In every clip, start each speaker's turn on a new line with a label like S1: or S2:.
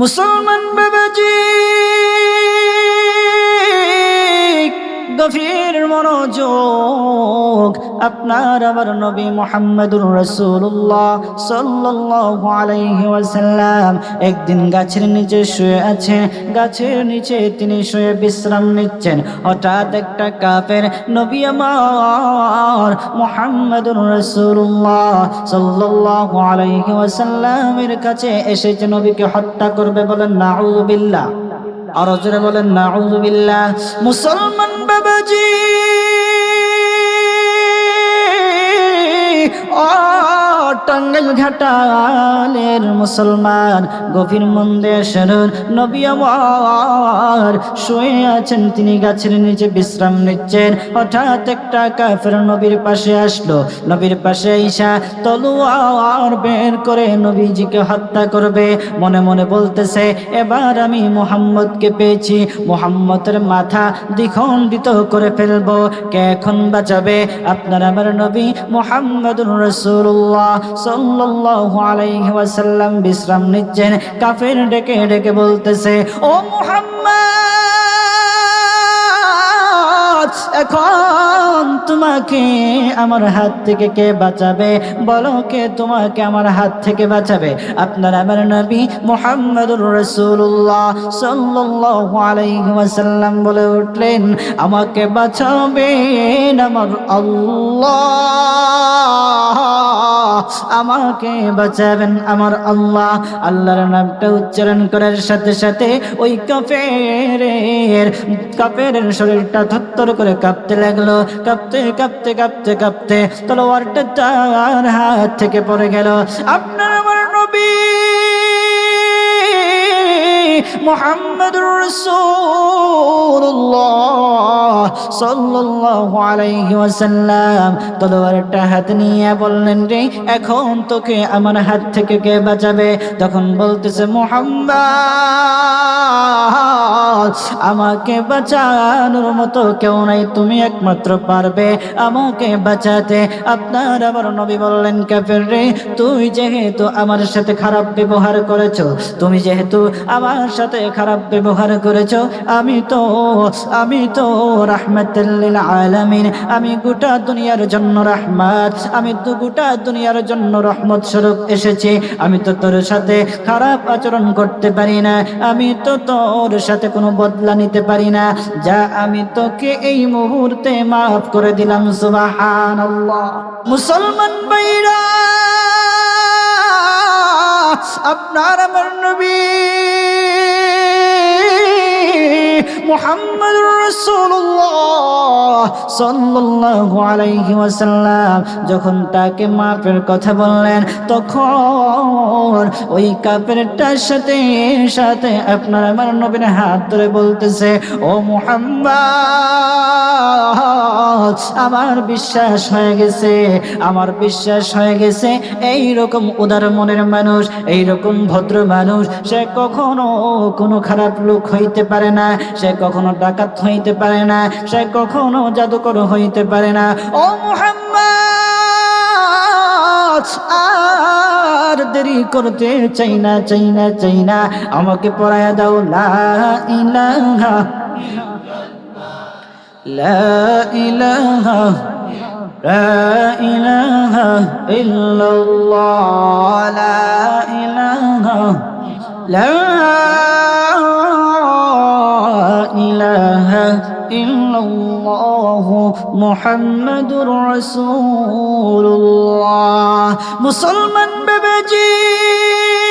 S1: মুসলমান বাবাজি গভীর মনোযোগ আপনার আবার নবী মোহাম্মদুর রসুল্লাহ সাল্লাল্লাহু আলাইহি ওয়াসাল্লাম। একদিন গাছের নিচে শুয়ে আছে, গাছের নিচে তিনি শুয়ে বিশ্রাম নিচ্ছেন। হঠাৎ একটা কাপের নবী আমার মোহাম্মদুর রসুল্লাহ সাল্লাল্লাহু আলাইহি ওয়াসাল্লামের কাছে এসেছে, নবীকে হত্যা করবে বলেন নাউযুবিল্লাহ আরও জোরে বলেন নাউযুবিল্লাহ মুসলমান বাবাজি! টাঙ্গাইল ঘাটালের মুসলমান গভীর মন্দে শুনুন নবী আমার শুয়ে আছেন। তিনি গাছের নিচে বিশ্রাম নিচ্ছেন। হঠাৎ একটা কাফের নবীর পাশে আসলো। নবীর পাশে ঈশা তলোয়ার বের করে নবীজিকে হত্যা করবে। মনে মনে বলতেছে, এবার আমি মোহাম্মদকে পেয়েছি। মোহাম্মদের মাথা দ্বিখণ্ডিত করে ফেলব। কে এখন বাঁচাবে? আপনার আমার নবী মোহাম্মদুর রসুল্লাহ ওয়াসাল্লাম বিশ্রাম নিচ্ছেন। কাফের ডেকে ডেকে বলতেছে, ও এখন তোমাকে আমার হাত থেকে কে বাঁচাবে? বলো কে তোমাকে আমার হাত থেকে বাঁচাবে? আপনার আমার নবী মোহাম্মদুর রসুল্লাহ আলাইহি বলে উঠলেন, আমাকে বাঁচাবেন আমার আল্লাহ। আমাকে বাঁচাবেন আমার আল্লাহ। আল্লাহর নামটা উচ্চারণ করার সাথে সাথে ওই কাপের কাপের শরীরটা থত্তর করে কাঁপতে লাগল। কাঁপতে কাঁপতে কাঁপতে কাঁপতে তলোয়ারটা তার হাত থেকে পড়ে গেল। আপনার মোহাম্মদ রসুল্লাহ সাল্লাল্লাহু আলাইহি ওয়াসাল্লাম। তলোয়ারটা হাত নিয়ে বললেন রে, এখন তোকে আমার হাত থেকে কে বাঁচাবে? তখন বলতেছে, মোহাম্মদ আমাকে বাঁচানোর মতো কেউ নাই, তুমি একমাত্র পারবে আমাকে বাঁচাতে। আপনার আবার নবী বললেন, কাফের রে, তুই যেহেতু আমার সাথে খারাপ ব্যবহার করেছ, তুমি যেহেতু আমার সাথে খারাপ ব্যবহার করেছ, আমি তো আমি তো রাহমাতুল্লিল আলামিন, আমি গোটা দুনিয়ার জন্য রাহমাত, আমি তো গোটা দুনিয়ার জন্য রহমত স্বরূপ এসেছি, আমি তো তোর সাথে খারাপ আচরণ করতে পারি না, আমি তো তোর সাথে কোনো বদলা নিতে পারি না। যা আমি তোকে এই মুহূর্তে মাফ করে দিলাম সুবাহান মুসলমান বৈরা আপনার আমার নবী যখন তাকে মাপের কথা বললেন, তখন ওই কাপেরটার সাথে সাথে আপনার আমার নবীর হাত ধরে বলতেছে, ও মোহাম্মদ, আমার বিশ্বাস হয়ে গেছে, আমার বিশ্বাস হয়ে গেছে এই রকম উদার মনের মানুষ এই রকম ভদ্র মানুষ, সে কখনো কোনো খারাপ লোক হইতে পারে না। সে কখনো ডাকাত হইতে পারে না সে কখনো জাদুকর হইতে পারে না ও মুহাম্মদ আর দেরি করতে চাই না চাই না চাই না আমাকে পড়ায় দাও লা ইলাহা লা ইলাহা لا إله إلا الله لا إله لا إله إلا الله محمد رسول الله. مسلمان ببجي.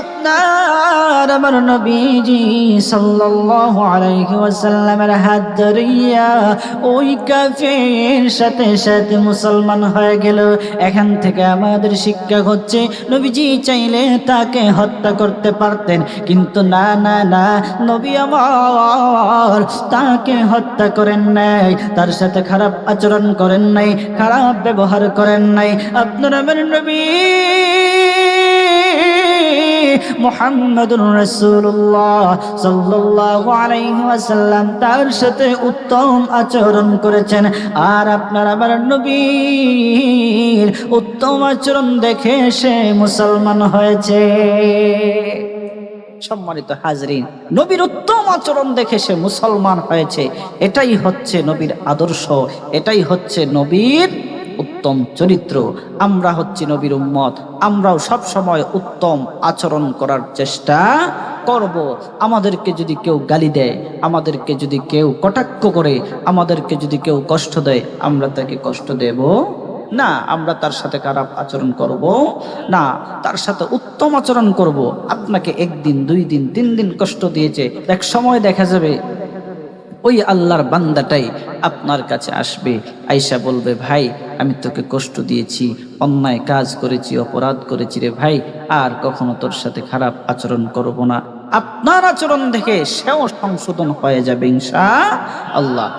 S1: আপনার আমার নবীজি সাল্লাল্লাহু আলাইহি ওয়াসাল্লামের হাত ধরিয়া ওই কাফের সাথে সাথে মুসলমান হয়ে গেল। এখান থেকে আমাদের শিক্ষা হচ্ছে, নবীজি চাইলে তাকে হত্যা করতে পারতেন, কিন্তু না না না, নবী আমার তাকে হত্যা করেন নাই, তার সাথে খারাপ আচরণ করেন নাই, খারাপ ব্যবহার করেন নাই। আপনার আমার নবী মুহাম্মাদুর রাসূলুল্লাহ সাল্লাল্লাহু আলাইহি ওয়াসাল্লাম তার সাথে উত্তম আচরণ করেছেন। আর আপনার আমার নবীর উত্তম আচরণ দেখে সে মুসলমান হয়েছে। সম্মানিত হাজরিন, নবীর উত্তম আচরণ দেখে সে মুসলমান হয়েছে। এটাই হচ্ছে নবীর আদর্শ, এটাই হচ্ছে নবীর উত্তম চরিত্র। আমরা হচ্ছি নবীর উম্মত। আমরাও সব সময় উত্তম আচরণ করার চেষ্টা করব। আমাদেরকে যদি কেউ গালি দেয়, আমাদেরকে যদি কেউ কটাক্ষ করে, আমাদেরকে যদি কেউ কষ্ট দেয়, আমরা তাকে কষ্ট দেব না। আমরা তার সাথে খারাপ আচরণ করব না। তার সাথে উত্তম আচরণ করব। আপনাকে একদিন, দুই দিন, তিন দিন কষ্ট দিয়েছে। এক সময় দেখা যাবে ওই আল্লাহর বান্দাটাই আপনার কাছে আসবে। আইসা বলবে, ভাই, আমি তোকে কষ্ট দিয়েছি, অন্যায় কাজ করেছি, অপরাধ করেছি রে ভাই, আর কখনো তোর সাথে খারাপ আচরণ করব না। আপনার আচরণ দেখে সেও সংশোধন হয়ে যাবে ইনশা আল্লাহ।